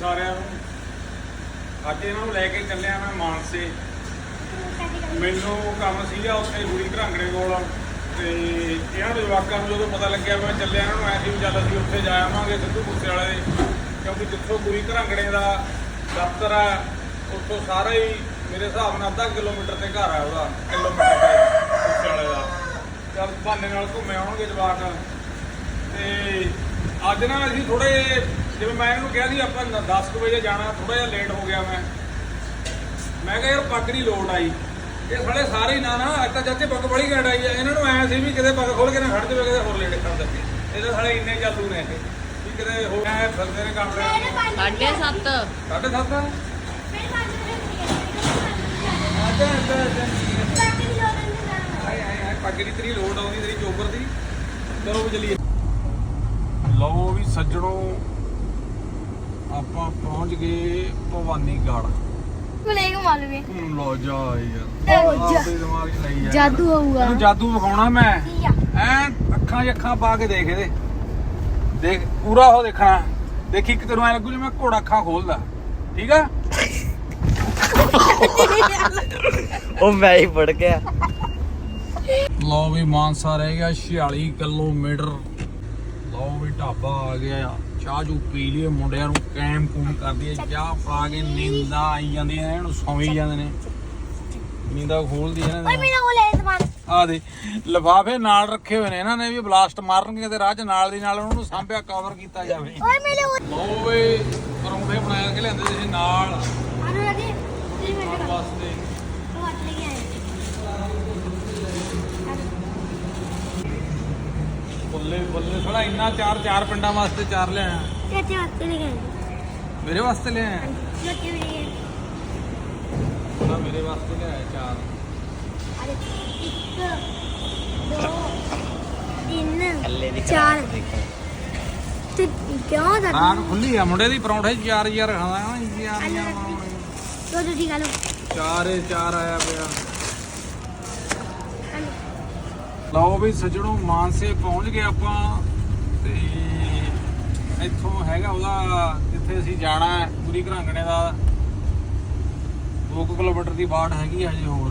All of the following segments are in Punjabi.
ਸਾਰਿਆਂ ਨੂੰ। ਅੱਜ ਇਹਨਾਂ ਨੂੰ ਲੈ ਕੇ ਚੱਲਿਆ ਮੈਂ ਮਾਨਸੇ। ਮੈਨੂੰ ਕੰਮ ਸੀਗਾ ਉੱਥੇ ਗੁਰੀ ਘਰਾਂਗੜੇ ਕੋਲ ਤੇ ਇਹਨਾਂ ਦੇ ਜਵਾਕਾਂ ਨੂੰ ਜਦੋਂ ਪਤਾ ਲੱਗਿਆ ਮੈਂ ਚੱਲਿਆ, ਇਹਨਾਂ ਨੂੰ ਐਸੀ ਵੀ ਚੱਲ ਅਸੀਂ ਉੱਥੇ ਜਾ ਆਵਾਂਗੇ ਸਿੱਧੂ ਮੂਸੇ ਵਾਲੇ ਕਿਉਂਕਿ ਜਿੱਥੋਂ ਗੁਰੀ ਘਰਾਂਗੜੇ ਦਾ ਦਫ਼ਤਰ ਆ ਉੱਥੋਂ ਸਾਰਾ ਹੀ ਮੇਰੇ ਹਿਸਾਬ ਨਾਲ ਅੱਧਾ ਕਿਲੋਮੀਟਰ ਤੇ ਘਰ ਆ ਉਹਦਾ, ਕਿਲੋਮੀਟਰ ਤੇ ਮੂਸੇ ਵਾਲੇ ਦਾ। ਚੱਲ ਬਹਾਨੇ ਨਾਲ ਘੁੰਮੇ ਆਉਣਗੇ ਜਵਾਕ। ਤੇ ਅੱਜ ਨਾ ਅਸੀਂ ਥੋੜੇ ਜਿਵੇਂ ਮੈਂ ਇਹਨੂੰ ਕਿਹਾ ਸੀ ਆਪਾਂ 10 ਕੁ ਵਜੇ ਜਾਣਾ ਥੋੜਾ ਜਿਹਾ ਲੇਟ ਹੋ ਗਿਆ ਮੈਂ। ਮੈਂ ਕਿਹਾ ਯਾਰ ਪੱਗ ਦੀ ਲੋੜ ਆਈ। ਇਹ ਸਾਲੇ ਸਾਰੇ ਹੀ ਨਾ ਨਾ ਅੱਜ ਤਾਂ ਚਾਚੇ ਪੱਗ ਬੜੀ ਘੈਂਟ ਆਈ ਆ। ਇਹਨਾਂ ਨੂੰ ਐ ਸੀ ਵੀ ਕਿਤੇ ਪੱਗ ਖੋਲ ਕੇ ਨਾ ਖੜ ਜਾਵੇ ਕਿਤੇ ਹੋਰ ਲੇਟ ਕਰ ਲੱਗੇ ਇਹ ਤਾਂ ਇੰਨੇ ਚਾਲੂ ਨੇ ਇਹ ਵੀ ਕਿਤੇ ਹੋਰ ਐ ਫਿਰਦੇ ਨੇ ਕੰਮ ਸਾਢੇ ਸੱਤ। ਸਾਢੇ ਸੱਤ? ਆ? ਅੱਛਾ ਅੱਛਾ ਅੱਛਾ। ਆਏ ਆਏ ਆਏ ਪੱਗ ਦੀ ਤੇਰੀ ਲੋਡ ਆਉਂਦੀ ਤੇਰੀ ਚੋਬਰ ਦੀ। ਚਲੋ ਚਲੀਏ। ਲਓ ਵੀ ਸੱਜਣੋ ਆਪਾਂ ਪਹੁੰਚ ਗਏ ਭਵਾਨੀਗੜ੍ਹ। ਬਲੇਗ ਮਾਲਵੇ ਲੋ ਜਾ ਯਾਰ ਲਓ ਜਾ। ਆਪਦੇ ਦਿਮਾਗ 'ਚ ਲਈ ਜਾ ਜਾਦੂ ਹੋਊਗਾ ਤੈਨੂੰ ਜਾਦੂ ਵਿਖਾਉਣਾ ਮੈਂ। ਕੀ ਆ? ਐ ਅੱਖਾਂ 'ਚ ਅੱਖਾਂ ਪਾ ਕੇ ਦੇਖ ਇਹਦੇ। ਦੇਖ ਪੂਰਾ ਉਹ ਦੇਖਣਾ। ਦੇਖੀ ਕਿ ਤੈਨੂੰ ਐ ਲੱਗੂ ਜਿਵੇਂ ਘੋੜਾ ਅੱਖਾਂ ਖੋਲਦਾ। ਠੀਕ ਆ? ਉਹ ਮੈਂ ਹੀ ਪੜ ਗਿਆ। ਲਓ ਵੀ ਮਾਨਸਾ ਰਹਿ ਗਿਆ 46 ਕਿਲੋਮੀਟਰ। ਲਓ ਵੀ ਢਾਬਾ ਆ ਗਿਆ। ਚਾਹ ਜੂ ਪੀ ਲਈਏ ਮੁੰਡਿਆਂ ਨੂੰ ਕੈਮ ਕੂਮ ਕਰਦੀ ਹੈ ਚਾਹ ਪਾ ਕੇ ਨੀਂਦਾਂ ਆਈ ਜਾਂਦੀਆਂ ਨੇ ਇਹਨੂੰ ਸੌਂਵੀ ਜਾਂਦੇ ਨੇ। ਨੀਂਦਾਂ ਖੋਲਦੀ ਹੈ ਓਏ ਇਹਨਾਂ ਮੇਰਾ ਕੋਲ ਹੈ ਸਮਾਨ। ਆ ਦੇ ਲਿਫਾਫੇ ਨਾਲ ਰੱਖੇ ਹੋਏ ਨੇ ਇਹਨਾਂ ਨੇ ਵੀ ਬਲਾਸਟ ਮਾਰਨਗੇ ਤੇ ਰਾਹ 'ਚ ਨਾਲ ਦੀ ਨਾਲ ਉਹਨੂੰ ਸਾਂਭਿਆ ਕਵਰ ਕੀਤਾ ਜਾਵੇ। ਓਏ ਮੇਰੇ ਵੇ ਪਰੌਂਠੇ ਬਣਾ ਕੇ ਲਿਆਂਦੇ ਸੀ ਨਾਲ। ਆਨੂੰ ਲੱਗੇ 3 ਮਿੰਟ ਵਾਸਤੇ ਉਹ ਹੱਥ ਲੈ ਕੇ ਆਏ ਬੱਲੇ ਬੱਲੇ ਥੋੜਾ ਇੰਨਾ ਚਾਰ ਚਾਰ ਪਿੰਡਾਂ ਵਾਸਤੇ ਚਾਰ ਲਿਆਇਆ। ਚਾਚੇ ਲੈ ਮੇਰੇ ਵਾਸਤੇ ਲਿਆਇਆ? ਚਾਚੇ ਮੇਰੇ ਵਾਸਤੇ ਲਿਆਇਆ ਚਾਰ। ਅਰੇ ਇੱਕ ਦੋ ਤਿੰਨ ਚਾਰ। ਤੇ ਕਿਉਂ ਦਾ ਰਾਤ ਖੁੱਲੀ ਆ ਮੁੰਡੇ ਦੀ ਪਰੌਂਠੇ ਚਾਰ ਯਾਰ ਖਾਂਦਾ ਨਾ ਯਾਰ ਯਾਰ ਚਾਰ ਚਾਰ ਆਇਆ ਪਿਆ। ਲਓ ਵੀ ਸੱਜਣੋ ਮਾਨਸੇ ਪਹੁੰਚ ਗਏ ਆਪਾਂ ਤੇ ਇੱਥੋਂ ਹੈਗਾ ਉਹਦਾ ਜਿੱਥੇ ਅਸੀਂ ਜਾਣਾ ਹੈ ਪੂਰੀ ਘਰਾਂਗਣੇ ਦਾ। 2 ਕਿਲੋਮੀਟਰ ਦੀ ਬਾੜ ਹੈਗੀ ਹਜੇ ਹੋਰ।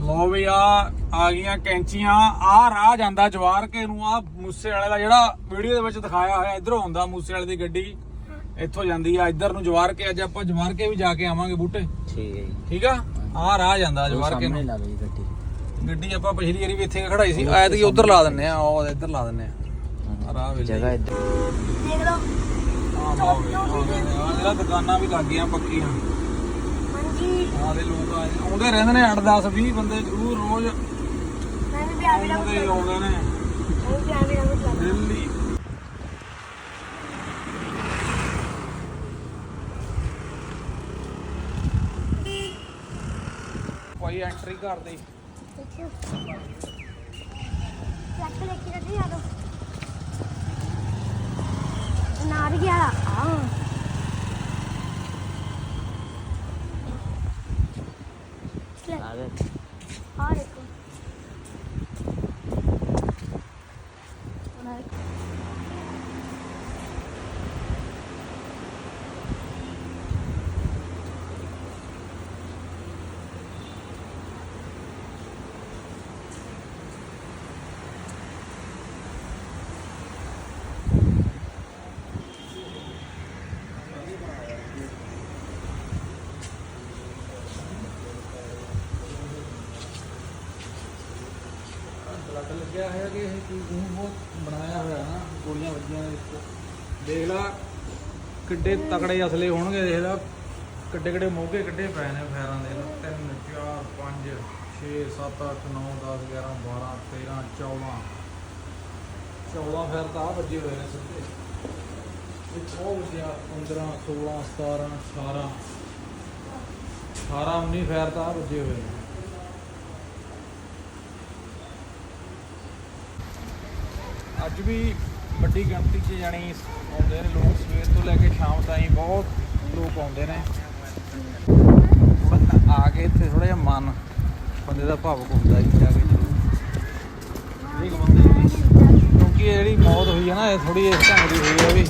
ਲਓ ਵੀ ਆ ਆ ਗਈਆਂ ਕੈਂਚੀਆਂ। ਆ ਰਾਹ ਜਾਂਦਾ ਜਵਾਰ ਕੇ ਨੂੰ ਆ ਮੂਸੇ ਵਾਲੇ ਦਾ ਜਿਹੜਾ ਵੀਡੀਓ ਦੇ ਵਿੱਚ ਦਿਖਾਇਆ ਹੋਇਆ ਇਧਰੋਂ ਆਉਂਦਾ ਮੂਸੇ ਵਾਲੇ ਦੀ ਗੱਡੀ। ਇੱਥੋਂ ਜਾਂਦੀ ਆ ਇੱਧਰ ਨੂੰ ਜਵਾਰ ਕੇ ਅੱਜ ਆਪਾਂ ਜਵਾਰ ਕੇ ਵੀ ਜਾ ਕੇ ਆਵਾਂਗੇ ਬੂਟੇ। ਠੀਕ ਹੈ ਜੀ। ਠੀਕ ਆ? ਆ ਰਾਹ ਜਾਂਦਾ ਜਵਾਰ ਕੇ ਸਾਹਮਣੇ ਨੂੰ ਲਾ ਲਈ ਗੱਡੀ। ਗੱਡੀ ਆਪਾਂ ਪਿਛਲੀ ਵਾਰੀ ਵੀ ਇੱਥੇ ਖੜਾਈ ਸੀ ਐਤਕੀ ਉਧਰ ਲਾ ਦਿੰਨੇ ਆ ਉਹ ਇੱਧਰ ਲਾ ਦਿੰਨੇ ਆ। ਰਾਹ ਵੇਲੇ ਜਗ੍ਹਾ ਇੱਧਰ। ਦੇਖ ਲਓ। ਆਹ ਦੁਕਾਨਾਂ ਵੀ ਲੱਗ ਗਈਆਂ ਪੱਕੀਆਂ। ਹਾਂਜੀ। ਆਹ ਦੇ ਲੋਕ ਆਏ ਨੇ। ਆਉਂਦੇ ਰਹਿੰਦੇ ਨੇ 8 10 20 ਬੰਦੇ ਜ਼ਰੂਰ ਰੋਜ਼। ਮੈਂ ਵੀ ਪਿਆਰ ਵੀ ਆਉਂਦੇ ਹੀ ਆਉਂਦੇ ਨੇ। ਮੈਂ ਵੀ ਪਿਆਰ ਵੀ ਰੰਗ ਦਿੱਲੀ। ਕੋਈ ਐਂਟਰੀ ਕਰ ਲੈ ਕੇ ਰੱਖੀ ਆ ਦੋ ਨਾਰ ਗਿਆ ਆ ਆ ਗਏ ਆ ਦੇਖੋ ਉਹਨਾਂ ਬਲੱਡ ਲੱਗਿਆ ਹੋਇਆ ਕਿ ਇਹ ਚੀਜ਼ ਨੂੰ ਬਹੁਤ ਬਣਾਇਆ ਹੋਇਆ ਨਾ, ਗੋਲੀਆਂ ਵੱਜੀਆਂ ਨੇ ਇਸ ਦੇਖ ਲਾ, ਕਿੱਡੇ ਤਕੜੇ ਅਸਲੇ ਹੋਣਗੇ, ਦੇਖ ਲਾ। ਕਿੱਡੇ ਕਿੱਡੇ ਮੋਗੇ ਕਿੱਡੇ ਪਏ ਨੇ ਫੈਰਾਂ ਦੇ 3 4 5 6 7 8 9 10 11 12 13 14 14 ਫੈਰ ਤਾਂ ਆਹ ਵੱਜੇ ਹੋਏ ਨੇ ਸਿੱਧੇ। ਇਹ ਬਹੁਤ ਵਧੀਆ 15 16 17 18 18 19 ਫੈਰ ਤਾਂ ਆਹ ਵੱਜੇ ਹੋਏ ਨੇ। ਅੱਜ ਵੀ ਵੱਡੀ ਗਿਣਤੀ 'ਚ ਜਾਣੀ ਆਉਂਦੇ ਨੇ ਲੋਕ, ਸਵੇਰ ਤੋਂ ਲੈ ਕੇ ਸ਼ਾਮ ਤਾਈਂ ਬਹੁਤ ਲੋਕ ਆਉਂਦੇ ਨੇ। ਥੋੜ੍ਹਾ ਆ ਕੇ ਇੱਥੇ ਥੋੜਾ ਜਿਹਾ ਮਨ, ਬੰਦੇ ਦਾ ਭਾਵੁਕ ਹੁੰਦਾ ਜੀ ਜਾ ਕੇ ਇੱਕ ਬੰਦੇ? ਕਿਉਂਕਿ ਇਹ ਜਿਹੜੀ ਮੌਤ ਹੋਈ ਹੈ ਨਾ, ਇਹ ਥੋੜੀ ਇਸ ਢੰਗ ਦੀ ਹੋਈ ਹੈ ਵੀ